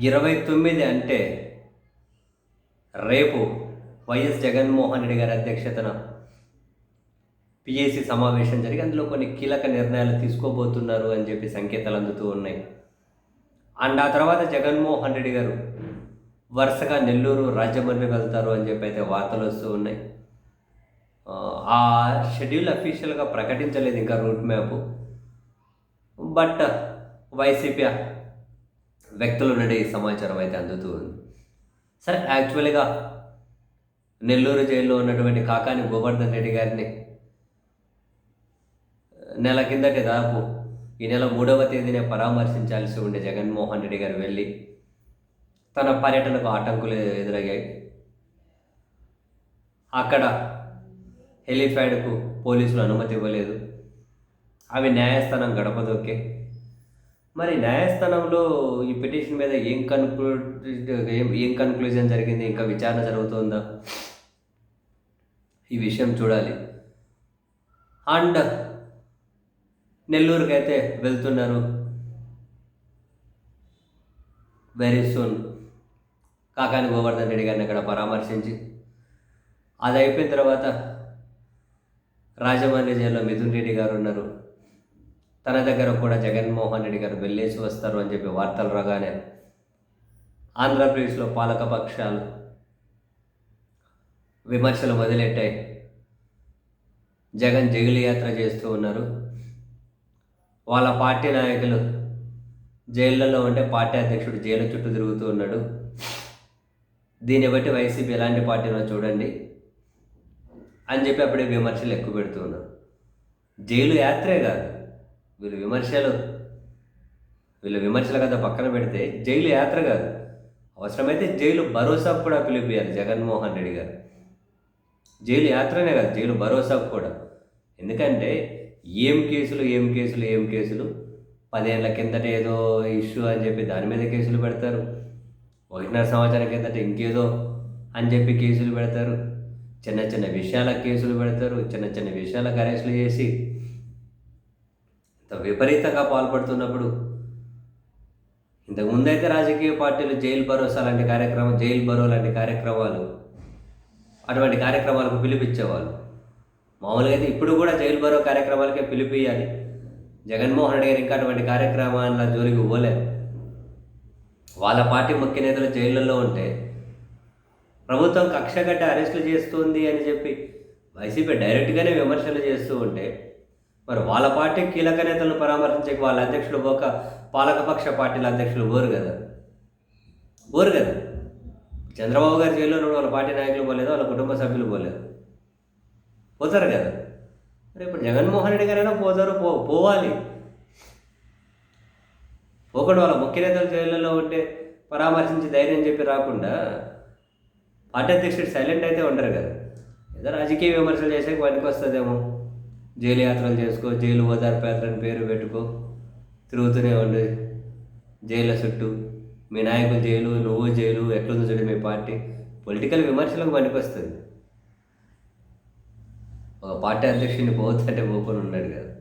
ఇరవై తొమ్మిది అంటే రేపు వైఎస్ జగన్మోహన్ రెడ్డి గారి అధ్యక్షతన పిఏసీ సమావేశం జరిగి అందులో కొన్ని కీలక నిర్ణయాలు తీసుకోబోతున్నారు అని చెప్పి సంకేతాలు అందుతూ ఉన్నాయి. అండ్ ఆ తర్వాత జగన్మోహన్ రెడ్డి గారు వరుసగా నెల్లూరు రాజమండ్రి వెళ్తారు అని చెప్పి అయితే వార్తలు వస్తూ ఉన్నాయి. ఆ, ఆ షెడ్యూల్ అఫీషియల్గా ప్రకటించలేదు ఇంకా రూట్ మ్యాప్. బట్ వైసీపీ వ్యక్తుల నుండి సమాచారం అయితే అందుతూ ఉంది. సరే యాక్చువల్గా నెల్లూరు జైల్లో ఉన్నటువంటి కాకాని గోవర్ధన్ రెడ్డి గారిని నెల కిందటి దాపు ఈ నెల మూడవ తేదీనే పరామర్శించాల్సి ఉండే జగన్మోహన్ రెడ్డి గారు వెళ్ళి తన పర్యటనకు ఆటంకులు ఎదురయ్యాయి. అక్కడ హెలిప్యాడ్కు పోలీసులు అనుమతి ఇవ్వలేదు. అవి న్యాయస్థానం గడపదొక్కే మరి న్యాయస్థానంలో ఈ పిటిషన్ మీద ఏం కన్క్లూ ఏం ఏం కన్క్లూజన్ జరిగింది? ఇంకా విచారణ జరుగుతుందా? ఈ విషయం చూడాలి. అండ్ నెల్లూరుకి అయితే వెళ్తున్నారు. వెరీ సూన్ కాకాని గోవర్ధన్ రెడ్డి గారిని అక్కడ పరామర్శించి. అది అయిపోయిన తర్వాత రాజమండ్రి జైల్లో మిథున్ రెడ్డి గారు ఉన్నారు. తన దగ్గర కూడా జగన్మోహన్ రెడ్డి గారు వెళ్ళేసి వస్తారు అని చెప్పి వార్తలు రాగానే ఆంధ్రప్రదేశ్లో పాలకపక్షాలు విమర్శలు మొదలెట్టాయి. జగన్ జైలు యాత్ర చేస్తూ ఉన్నారు. వాళ్ళ పార్టీ నాయకులు జైళ్ళలో ఉంటే పార్టీ అధ్యక్షుడు జైలు చుట్టూ తిరుగుతూ ఉన్నాడు. దీన్ని బట్టి వైసీపీ ఎలాంటి పార్టీనో చూడండి అని చెప్పి అప్పుడే విమర్శలు ఎక్కువ పెడుతూ ఉన్నారు. జైలు యాత్రే కాదు. వీళ్ళు విమర్శలు. వీళ్ళు విమర్శల కదా పక్కన పెడితే జైలు యాత్ర కాదు. అవసరమైతే జైలు భరోసాకు కూడా పిలిపియాలి జగన్మోహన్ రెడ్డి గారు. జైలు యాత్రనే కాదు జైలు భరోసాకు కూడా. ఎందుకంటే ఏం కేసులు ఏం కేసులు ఏం కేసులు? పదేళ్ళ కిందట ఏదో ఇష్యూ అని చెప్పి దాని మీద కేసులు పెడతారు. ఒకటిన్నర సంవత్సరం కిందట ఇంకేదో అని చెప్పి కేసులు పెడతారు. చిన్న చిన్న విషయాలకు కేసులు పెడతారు. చిన్న చిన్న విషయాలకు అరెస్టులు చేసి విపరీతంగా పాల్పడుతున్నప్పుడు ఇంతకుముందైతే రాజకీయ పార్టీలు జైలు భరోసా లాంటి కార్యక్రమం జైలు బరో లాంటి కార్యక్రమాలు అటువంటి కార్యక్రమాలకు పిలిపించేవాళ్ళు. మామూలుగా అయితే ఇప్పుడు కూడా జైలు బరో కార్యక్రమాలకే పిలిపియాలి జగన్మోహన్ రెడ్డి గారు ఇంకా అటువంటి కార్యక్రమాల జోలికి పోలే. వాళ్ళ పార్టీ ముఖ్య నేతలు జైళ్ళల్లో ఉంటే ప్రభుత్వం కక్షగట్ట అరెస్టులు చేస్తుంది అని చెప్పి వైసీపీ డైరెక్ట్గానే విమర్శలు చేస్తూ ఉంటే మరి వాళ్ళ పార్టీ కీలక నేతలను పరామర్శించే వాళ్ళ అధ్యక్షులు పోక పాలకపక్ష పార్టీల అధ్యక్షులు ఓరు కదా? ఓరు కదా? చంద్రబాబు గారి జైల్లో వాళ్ళ పార్టీ నాయకులు పోలేదు? వాళ్ళ కుటుంబ సభ్యులు పోలేదు? పోతారు కదా? మరి ఇప్పుడు జగన్మోహన్ రెడ్డి గారైనా పోతారు పో పోవాలి. ఒకడు వాళ్ళ ముఖ్య నేతలు జైళ్ళలో ఉంటే పరామర్శించి ధైర్యం చెప్పి రాకుండా పార్టీ అధ్యక్షుడు సైలెంట్ అయితే ఉండరు కదా? ఏదో రాజకీయ విమర్శలు చేసే పనికి వస్తుందేమో జైలు యాత్రలు చేసుకో జైలు ఓదార్పు యాత్ర అని పేరు పెట్టుకో. తిరుగుతూనే ఉండు. జైలు చుట్టూ. మీ నాయకులు జైలు నువ్వు జైలు ఎట్లుంది చూడు మీ పార్టీ. పొలిటికల్ విమర్శలకు పనికొస్తుంది. ఒక పార్టీ అధ్యక్షుడిని పోతుంటే పోకొని ఉన్నాడు కదా.